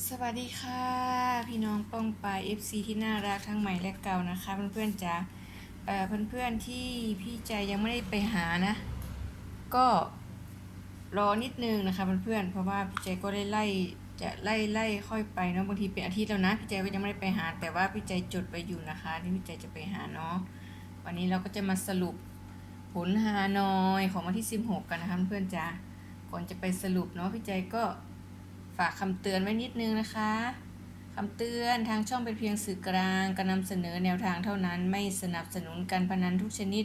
สวัสดีค่ะ พี่น้องป้องปาย FC ที่น่ารักทั้งใหม่และเก่านะคะ เพื่อนๆจ๋าเอ่อเพื่อนๆที่พี่ใจยังไม่ได้ไปหานะ ก็รอนิดนึงนะคะเพื่อนๆเพราะว่าพี่ใจก็ได้ไล่จะไล่ไล่ค่อยไปเนาะบางทีเป็นอาทิตย์แล้วนะพี่ใจก็ยังไม่ได้ไปหา แต่ว่าพี่ใจจดไปอยู่นะคะที่พี่ใจจะไปหาเนาะวันนี้เราก็จะมาสรุปผลฮานอยของวันที่ 16 กันนะคะเพื่อนๆจ๋าก่อนจะไปสรุปเนาะพี่ใจก็ ฝากคำเตือนไว้นิดนึงนะคะคำเตือนทางช่องเป็นเพียงสื่อกลางการนำเสนอแนวทางเท่านั้น ไม่สนับสนุนการพนันทุกชนิด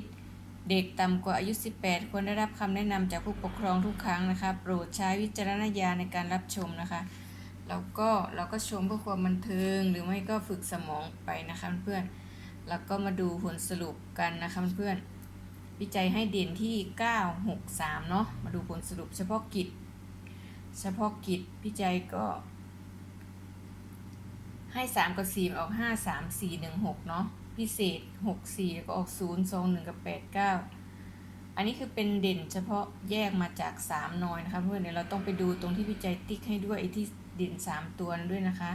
เด็กต่ำกว่าอายุ 18 ควรได้รับคำแนะนำจากผู้ปกครองทุกครั้งนะคะ โปรดใช้วิจารณญาณในการรับชมนะคะ แล้วก็เราก็ชมเพื่อความบันเทิง หรือไม่ก็ฝึกสมองไปนะคะเพื่อนแล้วก็มาดูผลสรุปกันนะคะเพื่อนวิจัยให้เด่นที่ 963 เนาะมาดูผลสรุปเฉพาะกิจ เฉพาะกิจพี่ใจก็ ให้สามกับสี่ออกห้าสามสี่หนึ่งหกเนาะพิเศษหกสี่ก็ออกศูนย์สองหนึ่งกับแปดเก้าอันนี้คือเป็นเด่นเฉพาะแยกมาจากสามนอยนะคะเพื่อนเดี๋ยวเราต้องไปดูตรงที่พี่ใจติ๊กให้ด้วยไอ้ที่เด่นสามตัวนั้นด้วยนะคะ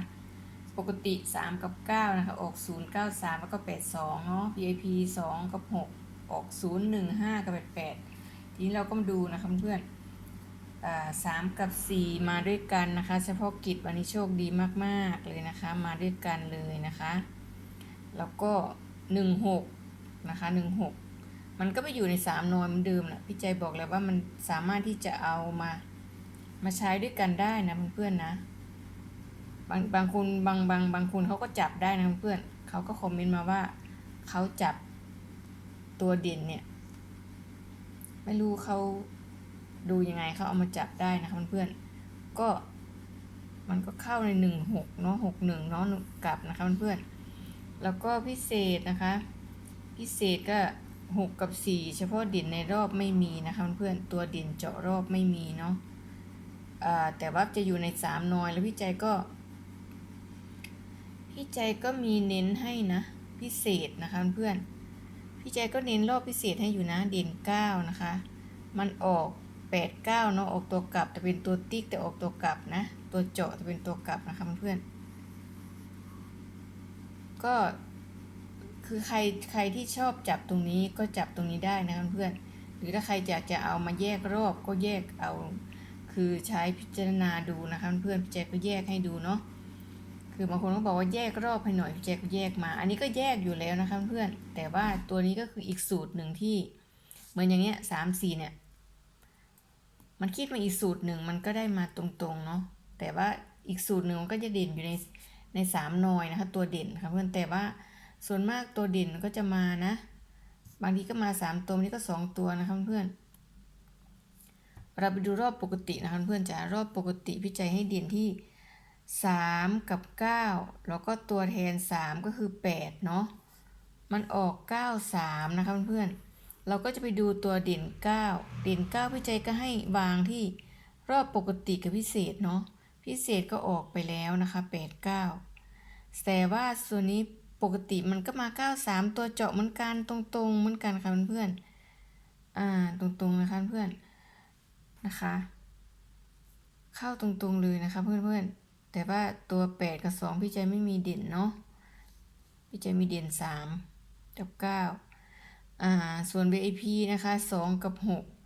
ปกติสามกับเก้านะคะออกศูนย์เก้าสามแล้วก็แปดสองเนาะ VIP สองกับหกออกศูนย์หนึ่งห้ากับแปดแปดทีนี้เราก็มาดูนะคะเพื่อน สามกับสี่มาด้วยกันนะคะ เฉพาะกิจวันนี้โชคดีมากๆเลยนะคะ มาด้วยกันเลยนะคะ แล้วก็หนึ่งหกนะคะหนึ่งหกมันก็ไปอยู่ในสามนอยเหมือนเดิมแหละพี่ใจบอกแล้วว่ามันสามารถที่จะเอามามาใช้ด้วยกันได้นะเพื่อนๆนะบางบางคนบางบางบางคนเขาก็จับได้นะเพื่อนเขาก็คอมเมนต์มาว่าเขาจับตัวเด่นเนี่ยไม่รู้เขา ดูยังไงเขาเอามาจับได้นะคะเพื่อนๆก็มันก็เข้าในหนึ่งหกเนาะหกหนึ่งเนาะกลับนะคะเพื่อนๆแล้วก็พิเศษนะคะ พิเศษก็หกกับสี่เฉพาะด่นในรอบไม่มีนะคะเพื่อนๆตัวด่นเจาะรอบไม่มีเนาะแต่ว่าจะอยู่ในสามนอยแล้วพี่ใจก็พี่ใจก็มีเน้นให้นะ พิเศษนะคะเพื่อนพี่ใจก็เน้นรอบพิเศษให้อยู่นะเด่นเก้านะคะ มันออก แปดเก้าเนาะออกตัวกลับแต่เป็นตัวติ๊กแต่ออกตัวกลับนะ ตัวเจาะแต่เป็นตัวกลับนะคะเพื่อนๆก็คือใครใครที่ชอบจับตรงนี้ก็จับตรงนี้ได้นะเพื่อนหรือถ้าใครอยากจะเอามาแยกรอบก็แยกเอา คือใช้พิจารณาดูนะคะเพื่อนพี่แจ๊คก็แยกให้ดูเนาะคือบางคนก็บอกว่าแยกรอบให้หน่อยพี่แจ๊คก็แยกมา อันนี้ก็แยกอยู่แล้วนะคะเพื่อนแต่ว่าตัวนี้ก็คืออีกสูตรหนึ่งที่เหมือนอย่างเงี้ยสามสี่เนี่ย มันคิดมาอีกสูตรหนึ่งมันก็ได้มาตรงๆเนาะแต่ว่าอีกสูตรหนึ่งมันก็จะเด่นอยู่ในในสามนอยนะคะ ตัวเด่นค่ะเพื่อนแต่ว่าส่วนมากตัวเด่นก็จะมานะ บางทีก็มาสามตัวบางทีก็สองตัวนะคะเพื่อนเราไปดูรอบปกตินะคะเพื่อนจ๋ารอบปกติพี่ใจให้เด่นที่สามกับเก้าแล้วก็ตัวแทนสามก็คือแปดเนาะมันออกเก้าสามนะคะเพื่อนๆ เราก็จะไปดูตัวเด่น 9 เด่น9พี่ใจก็ให้วางที่รอบปกติกับพิเศษเนาะพิเศษก็ออกไปแล้วนะคะ 8 9 แต่ว่าส่วนนี้ปกติมันก็มา 93 ตัวเจาะเหมือนกันตรงๆเหมือนกันค่ะเพื่อนๆอ่าตรงๆนะคะเพื่อนนะคะ เข้าตรงๆเลยนะคะเพื่อนๆ แต่ว่าตัว 8 กับ 2 พี่ใจไม่มีเด่นเนาะพี่ใจมีเด่น 3 กับ 9 อ่าส่วน VIP นะคะ2กับ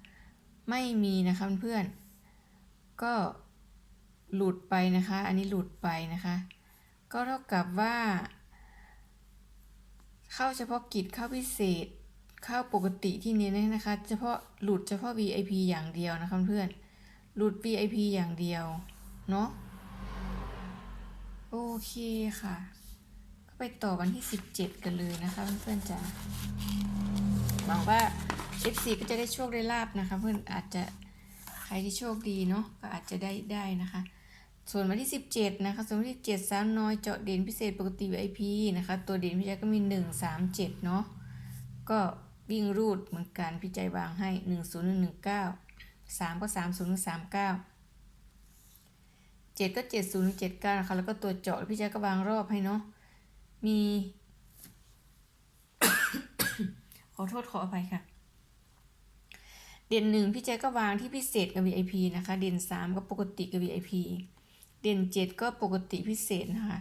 6ไม่มีนะคะเพื่อนๆก็หลุดไปนะคะ อันนี้หลุดไปนะคะ ก็เท่ากับว่า เข้าเฉพาะกิจเข้าพิเศษเข้าปกติที่เน้นนะคะ เฉพาะหลุดเฉพาะ VIP อย่างเดียวนะคะเพื่อนหลุด VIP อย่างเดียว เนาะโอเคค่ะ ก็ไปต่อวันที่ 17 กันเลยนะคะเพื่อนๆจ้า หวังว่า F4 ก็จะได้โชคได้ลาบนะคะ เพื่อนอาจจะใครที่โชคดีเนาะก็อาจจะได้ได้นะคะ ส่วนวันที่ 17 นะคะส่วนวันที่7สามน้อยเจาะเด่นพิเศษปกติ VIP นะคะ ตัวเด่นพี่ใจก็มี 1 3 7 เนาะก็วิ่งรูดเหมือนกันพี่ใจวางให้ 1 0 1 1 9 3 ก็ 3039 7 ก็ 7 0 7 9 นะคะแล้วก็ตัวเจาะพี่ใจก็วางรอบให้เนาะมี ขอโทษขออภัยค่ะ เด่นหนึ่งพี่แจ๊ก็วางที่พิเศษกับ VIP นะคะ เด่นสามกับปกติกับ VIP เด่นเจ็ดก็ปกติพิเศษนะคะ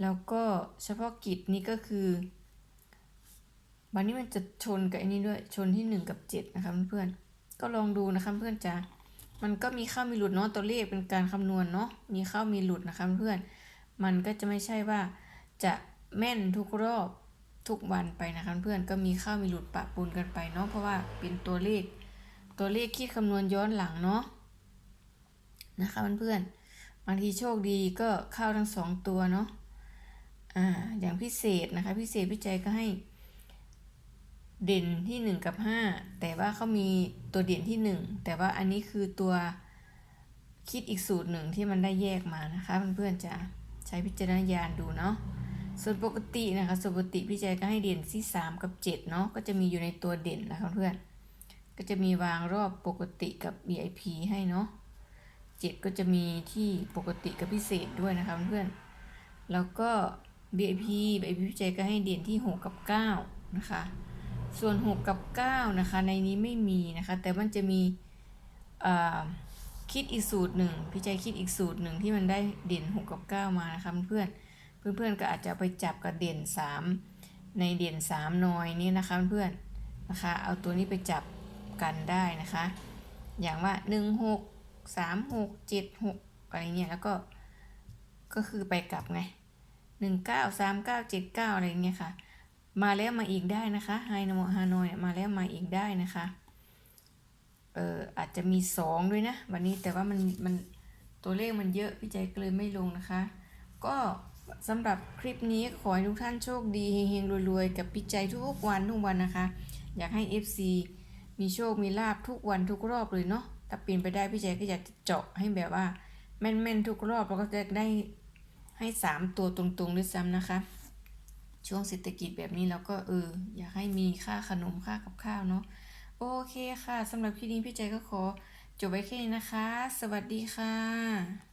แล้วก็เฉพาะกิจนี่ก็คือวันนี้มันจะชนกับอันนี้ด้วย ชนที่หนึ่งกับเจ็ดนะคะเพื่อนๆ ก็ลองดูนะคะเพื่อนจ๋ามันก็มีเข้ามีหลุดเนาะตัวเลขเป็นการคำนวณเนาะ มีเข้ามีหลุดนะคะเพื่อน มันก็จะไม่ใช่ว่าจะแม่นทุกรอบ ทุกวันไปนะคะเพื่อนก็มีเข้ามีหลุดปะปนกันไปเนาะเพราะว่าเป็นตัวเลข ตัวเลขคิดคำนวณย้อนหลังเนาะนะคะเพื่อนๆบางทีโชคดีก็เข้าทั้งสองตัวเนาะอ่าอย่างพิเศษนะคะพิเศษพิจัยก็ให้ เด่นที่หนึ่งกับห้าแต่ว่าเขามีตัวเด่นที่หนึ่งแต่ว่าอันนี้คือตัวคิดอีกสูตรหนึ่งที่มันได้แยกมานะคะเพื่อนๆจะใช้พิจารณญาณดูเนาะ ส่วนปกตินะคะส่วนปกติพี่แจก็ให้เด่นที่ 3 กับ 7 เนาะก็จะมีอยู่ในตัวเด่นนะคะเพื่อนก็จะมีวางรอบปกติกับ VIP ให้เนาะ7ก็จะมีที่ปกติกับพิเศษด้วยนะคะเพื่อนแล้วก็ VIP VIP พี่แจก็ให้เด่นที่ 6 กับ 9 นะคะ ส่วน 6 กับ 9 นะคะ ในนี้ไม่มีนะคะ แต่มันจะมีคิดอีกสูตรหนึ่งพี่ใจคิดอีกสูตรหนึ่งที่มันได้เด่น 6 กับ 9 มานะคะเพื่อน เพื่อนๆก็อาจจะไปจับกับเด่น 3 ในเด่น3นอยนี่นะคะเพื่อนนะคะ เอาตัวนี้ไปจับกันได้นะคะ อย่างว่า 1 6 3 6 7 6อะไรเงี้ยแล้วก็ก็คือไปกลับไง1 9 3 9 7 9อะไรเงี้ยค่ะ มาแล้วมาอีกได้นะคะไฮนโมฮานอยมาแล้วมาอีกได้นะคะเอออาจจะมีสองด้วยนะ วันนี้แต่ว่ามันมันตัวเลขมันเยอะพี่ใจก็เลยไม่ลงนะคะ ก็ สำหรับคลิปนี้ขอให้ทุกท่านโชคดีเฮงๆรวยๆ กับพี่ใจทุกวันทุกวันนะคะ อยากให้ FC มีโชคมีลาบทุกวันทุกรอบเลยเนาะถ้าปีนไปได้พี่ใจก็อยากจะเจาะให้แบบว่า แม่นๆทุกรอบแล้วก็จะได้ให้สามตัวตรงๆด้วยซ้ำนะคะ ช่วงเศรษฐกิจแบบนี้เราก็เออ อยากให้มีค่าขนมค่ากับข้าวเนาะโอเคค่ะสำหรับคลิปนี้พี่ใจก็ขอจบไว้แค่นี้นะคะ สวัสดีค่ะ